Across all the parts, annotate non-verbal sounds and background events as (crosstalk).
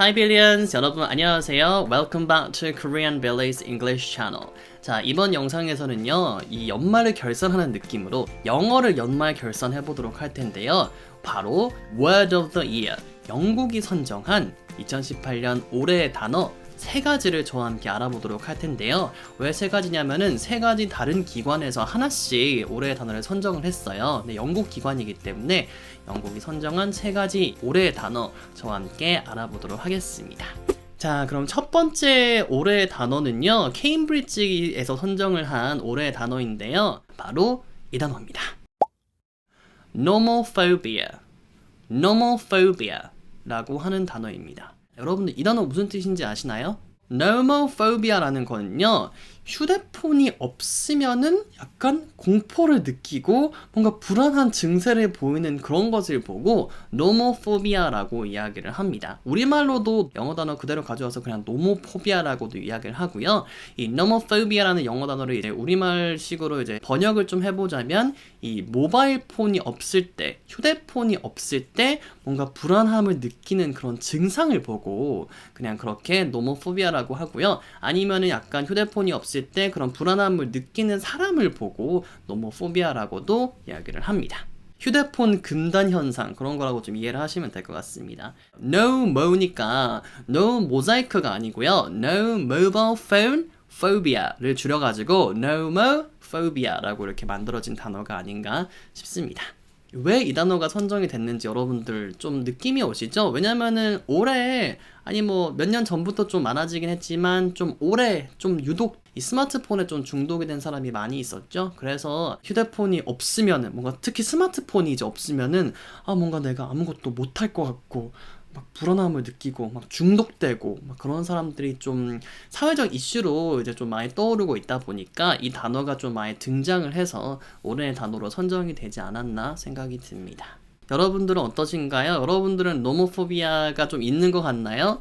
Hi Billions 여러분 안녕하세요. Welcome back to Korean Billy's English Channel. 자 이번 영상에서는요 이 연말을 결산하는 느낌으로 영어를 연말 결산해 보도록 할 텐데요. 바로 Word of the Year 영국이 선정한 2018년 올해의 단어 세 가지를 저와 함께 알아보도록 할 텐데요. 왜 세 가지냐면은 세 가지 다른 기관에서 하나씩 올해의 단어를 선정을 했어요. 근데 영국 기관이기 때문에 영국이 선정한 세 가지 올해의 단어 저와 함께 알아보도록 하겠습니다. 자, 그럼 첫 번째 올해의 단어는요. 케임브리지에서 선정을 한 올해의 단어인데요. 바로 이 단어입니다. nomophobia. nomophobia 라고 하는 단어입니다. 여러분들 이 단어 무슨 뜻인지 아시나요? Nomophobia라는 거는요. 휴대폰이 없으면은 약간 공포를 느끼고 뭔가 불안한 증세를 보이는 그런 것을 보고 nomophobia라고 이야기를 합니다. 우리말로도 영어 단어 그대로 가져와서 그냥 nomophobia라고도 이야기를 하고요. 이 nomophobia라는 영어 단어를 이제 우리말식으로 이제 번역을 좀 해보자면 이 모바일 폰이 없을 때, 휴대폰이 없을 때 뭔가 불안함을 느끼는 그런 증상을 보고 그냥 그렇게 nomophobia라고 하고요. 아니면은 약간 휴대폰이 없을 때 그런 불안함을 느끼는 사람을 보고 노모포비아라고도 이야기를 합니다. 휴대폰 금단 현상 그런 거라고 좀 이해를 하시면 될 것 같습니다. No mo니까 no 모자이크가 아니고요. No mobile phone phobia를 줄여가지고 no more phobia라고 이렇게 만들어진 단어가 아닌가 싶습니다. 왜 이 단어가 선정이 됐는지 여러분들 좀 느낌이 오시죠? 왜냐면은 올해 아니 뭐 몇 년 전부터 좀 많아지긴 했지만 좀 올해 좀 유독 이 스마트폰에 좀 중독이 된 사람이 많이 있었죠. 그래서 휴대폰이 없으면은 뭔가 특히 스마트폰이 이제 없으면은 아 뭔가 내가 아무것도 못할 것 같고 막 불안함을 느끼고 막 중독되고 막 그런 사람들이 좀 사회적 이슈로 이제 좀 많이 떠오르고 있다 보니까 이 단어가 좀 많이 등장을 해서 올해의 단어로 선정이 되지 않았나 생각이 듭니다. 여러분들은 어떠신가요? 여러분들은 노모포비아가 좀 있는 것 같나요?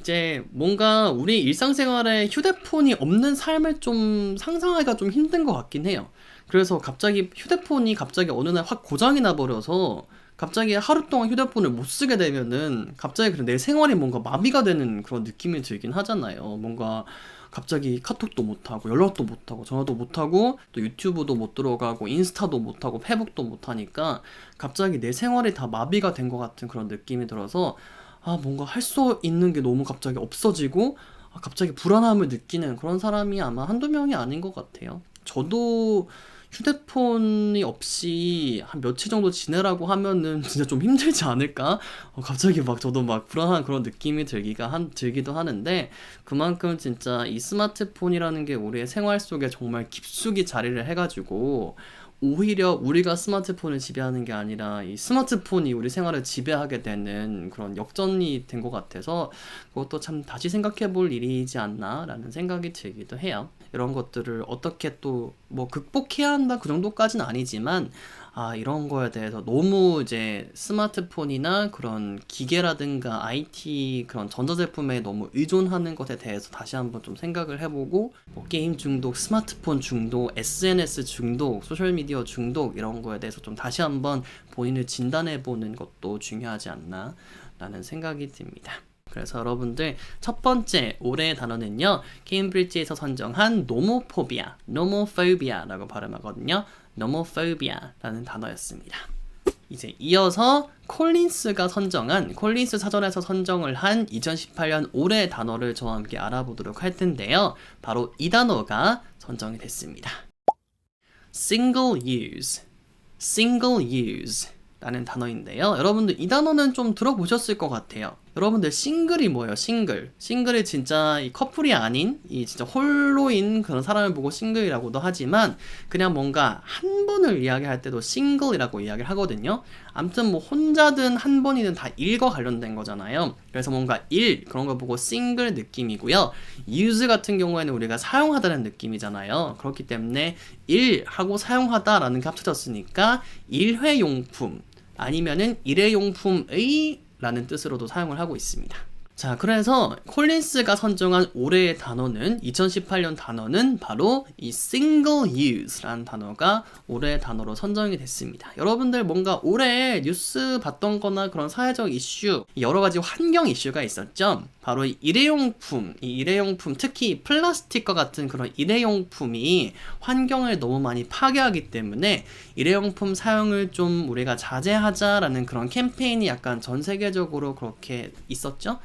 이제 뭔가 우리 일상생활에 휴대폰이 없는 삶을 좀 상상하기가 좀 힘든 것 같긴 해요. 그래서 갑자기 휴대폰이 갑자기 어느 날 확 고장이 나버려서 갑자기 하루 동안 휴대폰을 못 쓰게 되면은 갑자기 그런 내 생활이 뭔가 마비가 되는 그런 느낌이 들긴 하잖아요. 뭔가 갑자기 카톡도 못하고 연락도 못하고 전화도 못하고 또 유튜브도 못 들어가고 인스타도 못하고 페북도 못하니까 갑자기 내 생활이 다 마비가 된 것 같은 그런 느낌이 들어서 아 뭔가 할 수 있는 게 너무 갑자기 없어지고 아, 갑자기 불안함을 느끼는 그런 사람이 아마 한두 명이 아닌 것 같아요. 저도 휴대폰이 없이 한 며칠 정도 지내라고 하면은 (laughs) 진짜 좀 힘들지 않을까? 어, 갑자기 막 저도 막 불안한 그런 느낌이 들기가 한, 들기도 하는데 그만큼 진짜 이 스마트폰이라는 게 우리의 생활 속에 정말 깊숙이 자리를 해가지고 오히려 우리가 스마트폰을 지배하는 게 아니라 이 스마트폰이 우리 생활을 지배하게 되는 그런 역전이 된 것 같아서 그것도 참 다시 생각해 볼 일이지 않나라는 생각이 들기도 해요. 이런 것들을 어떻게 또 뭐 극복해야 한다 그 정도까지는 아니지만 아 이런 거에 대해서 너무 이제 스마트폰이나 그런 기계라든가 IT 그런 전자제품에 너무 의존하는 것에 대해서 다시 한번 좀 생각을 해보고 뭐 게임 중독, 스마트폰 중독, SNS 중독, 소셜 미디어 중독 이런 거에 대해서 좀 다시 한번 본인을 진단해 보는 것도 중요하지 않나 라는 생각이 듭니다. 그래서 여러분들 첫 번째 올해의 단어는요. 케임브리지에서 선정한 노모포비아, 노모포비아라고 발음하거든요. 노모포비아라는 단어였습니다. 이제 이어서 콜린스가 선정한 콜린스 사전에서 선정을 한 2018년 올해의 단어를 저와 함께 알아보도록 할 텐데요. 바로 이 단어가 선정이 됐습니다. single use, single use 라는 단어인데요. 여러분들 이 단어는 좀 들어보셨을 것 같아요. 여러분들 싱글이 뭐예요? 싱글. 싱글이 진짜 이 커플이 아닌 이 진짜 홀로인 그런 사람을 보고 싱글이라고도 하지만 그냥 뭔가 한 번을 이야기할 때도 싱글이라고 이야기를 하거든요. 아무튼 뭐 혼자든 한 번이든 다 일과 관련된 거잖아요. 그래서 뭔가 일 그런 거 보고 싱글 느낌이고요. use 같은 경우에는 우리가 사용하다는 느낌이잖아요. 그렇기 때문에 일 하고 사용하다라는 게 합쳐졌으니까 일회용품 아니면은 일회용품의 라는 뜻으로도 사용을 하고 있습니다. 자, 그래서 콜린스가 선정한 올해의 단어는 2018년 단어는 바로 이 single use라는 단어가 올해의 단어로 선정이 됐습니다. 여러분들 뭔가 올해 뉴스 봤던 거나 그런 사회적 이슈, 여러 가지 환경 이슈가 있었죠? 바로 이 일회용품, 이 일회용품, 특히 플라스틱과 같은 그런 일회용품이 환경을 너무 많이 파괴하기 때문에 일회용품 사용을 좀 우리가 자제하자라는 그런 캠페인이 약간 전 세계적으로 그렇게 있었죠?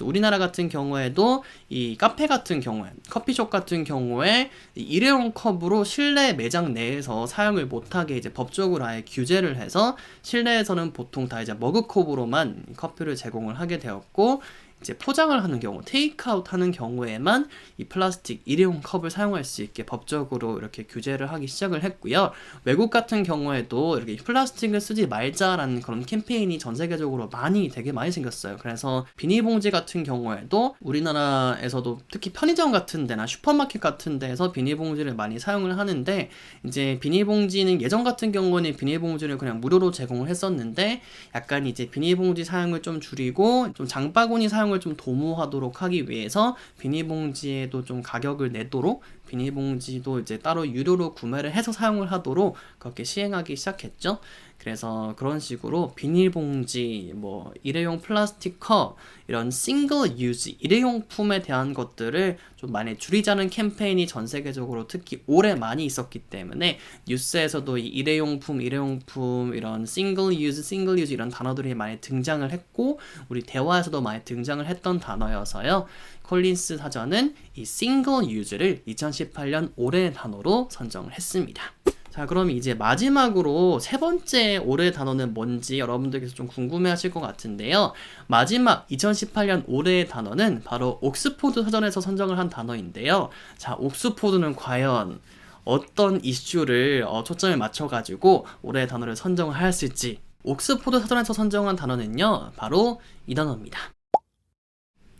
우리나라 같은 경우에도 이 카페 같은 경우에 커피숍 같은 경우에 일회용 컵으로 실내 매장 내에서 사용을 못하게 이제 법적으로 아예 규제를 해서 실내에서는 보통 다 이제 머그컵으로만 커피를 제공을 하게 되었고 이제 포장을 하는 경우, 테이크아웃 하는 경우에만 이 플라스틱 일회용 컵을 사용할 수 있게 법적으로 이렇게 규제를 하기 시작을 했고요. 외국 같은 경우에도 이렇게 플라스틱을 쓰지 말자라는 그런 캠페인이 전 세계적으로 많이 되게 많이 생겼어요. 그래서 비닐봉지 같은 경우에도 우리나라에서도 특히 편의점 같은 데나 슈퍼마켓 같은 데에서 비닐봉지를 많이 사용을 하는데 이제 비닐봉지는 예전 같은 경우는 비닐봉지를 그냥 무료로 제공을 했었는데 약간 이제 비닐봉지 사용을 좀 줄이고 좀 장바구니 사용 사용을 좀 도모하도록 하기 위해서 비닐봉지에도 좀 가격을 내도록 비닐봉지도 이제 따로 유료로 구매를 해서 사용을 하도록 그렇게 시행하기 시작했죠. 그래서 그런 식으로 비닐봉지, 뭐 일회용 플라스틱 컵 이런 싱글 유즈 일회용품에 대한 것들을 좀 많이 줄이자는 캠페인이 전 세계적으로 특히 올해 많이 있었기 때문에 뉴스에서도 이 일회용품, 일회용품 이런 싱글 유즈, 싱글 유즈 이런 단어들이 많이 등장을 했고 우리 대화에서도 많이 등장을 했던 단어여서요. 콜린스 사전은 이 싱글 유즈를 2018년 올해 단어로 선정을 했습니다. 자, 그럼 이제 마지막으로 세 번째 올해 단어는 뭔지 여러분들께서 좀 궁금해 하실 것 같은데요. 마지막 2018년 올해의 단어는 바로 옥스포드 사전에서 선정을 한 단어인데요. 자, 옥스포드는 과연 어떤 이슈를 어, 초점을 맞춰가지고 올해의 단어를 선정을 하였을지 옥스포드 사전에서 선정한 단어는요, 바로 이 단어입니다.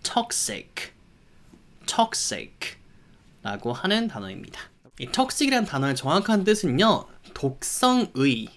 toxic, toxic 라고 하는 단어입니다. 이 toxic이라는 단어의 정확한 뜻은요, 독성의,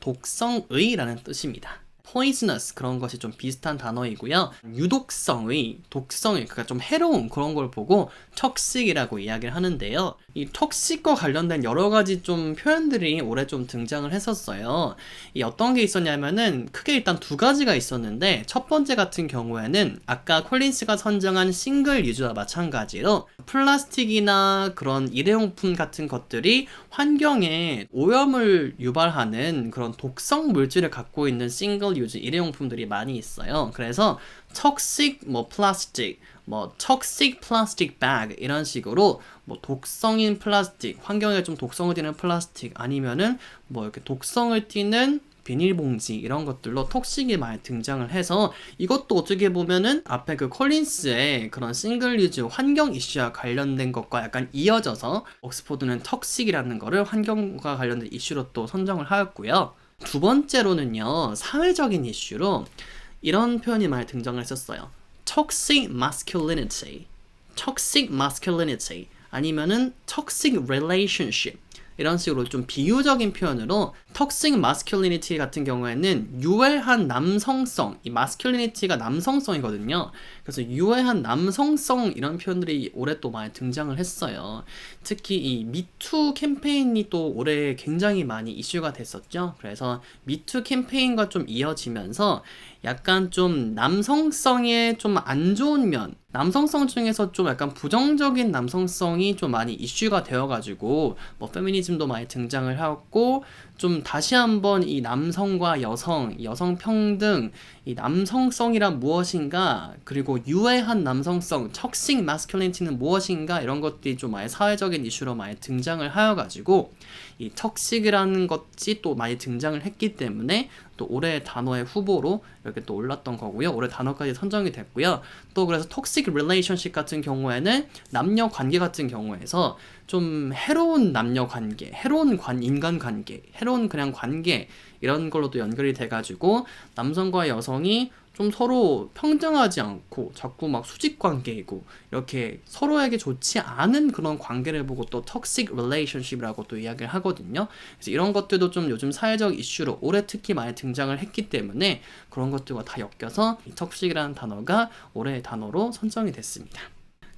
독성의라는 뜻입니다. Poisonous 그런 것이 좀 비슷한 단어이고요. 유독성의, 독성의, 그러니까 좀 해로운 그런 걸 보고 toxic이라고 이야기를 하는데요. 이 toxic과 관련된 여러 가지 좀 표현들이 올해 좀 등장을 했었어요. 이 어떤 게 있었냐면은 크게 일단 두 가지가 있었는데 첫 번째 같은 경우에는 아까 콜린스가 선정한 싱글 유즈와 마찬가지로 플라스틱이나 그런 일회용품 같은 것들이 환경에 오염을 유발하는 그런 독성 물질을 갖고 있는 싱글 유즈 일회용품들이 많이 있어요. 그래서 toxic 뭐 플라스틱 뭐 toxic plastic bag 이런 식으로 뭐 독성인 플라스틱, 환경에 좀 독성을 띠는 플라스틱 아니면은 뭐 이렇게 독성을 띠는 비닐봉지 이런 것들로 톡식이 많이 등장을 해서 이것도 어떻게 보면은 앞에 그 콜린스의 그런 싱글 유즈 환경 이슈와 관련된 것과 약간 이어져서 옥스포드는 턱식이라는 거를 환경과 관련된 이슈로 또 선정을 하였고요. 두 번째로는요, 사회적인 이슈로 이런 표현이 많이 등장을 했었어요. toxic masculinity, toxic masculinity 아니면은 toxic relationship 이런 식으로 좀 비유적인 표현으로 toxic masculinity 같은 경우에는 유해한 남성성, 이 masculinity가 남성성이거든요. 그래서 유해한 남성성 이런 표현들이 올해 또 많이 등장을 했어요. 특히 이 미투 캠페인이 또 올해 굉장히 많이 이슈가 됐었죠. 그래서 미투 캠페인과 좀 이어지면서 약간 좀 남성성에 좀안 좋은 면, 남성성 중에서 좀 약간 부정적인 남성성이 좀 많이 이슈가 되어가지고 뭐 페미니즘도 많이 등장을 하고 좀 다시 한번 이 남성과 여성, 여성 평등, 이 남성성이란 무엇인가, 그리고 유해한 남성성, 척식 마스큘리니티는 무엇인가 이런 것들이 좀 많이 사회적인 이슈로 많이 등장을 하여가지고 이 척식이라는 것이 또 많이 등장을 했기 때문에 또 올해 단어의 후보로 이렇게 또 올랐던 거고요. 올해 단어까지 선정이 됐고요. 또 그래서 톡식 릴레이션십 같은 경우에는 남녀 관계 같은 경우에서 좀 해로운 남녀 관계, 해로운 관, 인간 관계, 해로운 그냥 관계, 이런 걸로도 연결이 돼 가지고 남성과 여성이 좀 서로 평등하지 않고 자꾸 막 수직 관계이고 이렇게 서로에게 좋지 않은 그런 관계를 보고 또 toxic relationship이라고 또 이야기를 하거든요. 그래서 이런 것들도 좀 요즘 사회적 이슈로 올해 특히 많이 등장을 했기 때문에 그런 것들과 다 엮여서 이 toxic이라는 단어가 올해의 단어로 선정이 됐습니다.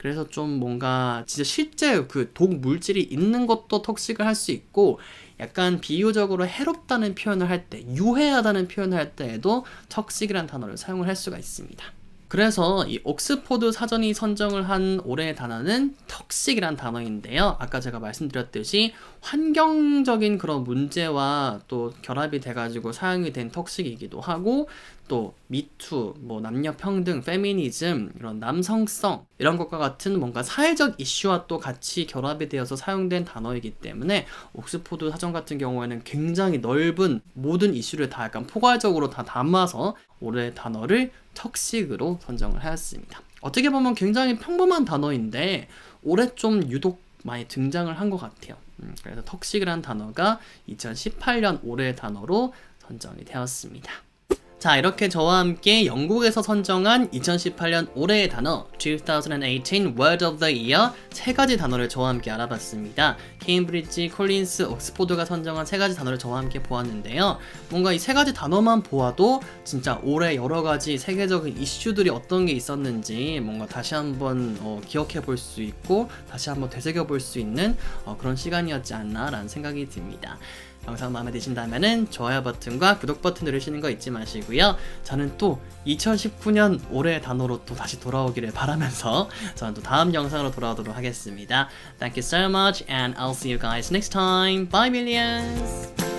그래서 좀 뭔가 진짜 실제 그 독 물질이 있는 것도 턱식을 할 수 있고 약간 비유적으로 해롭다는 표현을 할 때, 유해하다는 표현을 할 때에도 턱식이라는 단어를 사용을 할 수가 있습니다. 그래서 이 옥스포드 사전이 선정을 한 올해의 단어는 턱식이란 단어인데요. 아까 제가 말씀드렸듯이 환경적인 그런 문제와 또 결합이 돼가지고 사용이 된 턱식이기도 하고 또 미투, 뭐 남녀 평등, 페미니즘, 이런 남성성 이런 것과 같은 뭔가 사회적 이슈와 또 같이 결합이 되어서 사용된 단어이기 때문에 옥스포드 사전 같은 경우에는 굉장히 넓은 모든 이슈를 다 약간 포괄적으로 다 담아서 올해 단어를 턱식으로 선정을 하였습니다. 어떻게 보면 굉장히 평범한 단어인데 올해 좀 유독 많이 등장을 한 것 같아요. 음, 그래서 턱식이라는 단어가 2018년 올해의 단어로 선정이 되었습니다. 자, 이렇게 저와 함께 영국에서 선정한 2018년 올해의 단어 2018 Word of the Year 세 가지 단어를 저와 함께 알아봤습니다. 케임브리지, 콜린스, 옥스포드가 선정한 세 가지 단어를 저와 함께 보았는데요. 뭔가 이 세 가지 단어만 보아도 진짜 올해 여러 가지 세계적인 이슈들이 어떤 게 있었는지 뭔가 다시 한번 어, 기억해 볼 수 있고 다시 한번 되새겨 볼 수 있는 어, 그런 시간이었지 않나라는 생각이 듭니다. 영상 마음에 드신다면 좋아요 버튼과 구독 버튼 누르시는 거 잊지 마시고요. 저는 또 2019년 올해의 단어로 또 다시 돌아오기를 바라면서 (laughs) 저는 또 다음 영상으로 돌아오도록 하겠습니다. Thank you so much and I'll see you guys next time. Bye millions!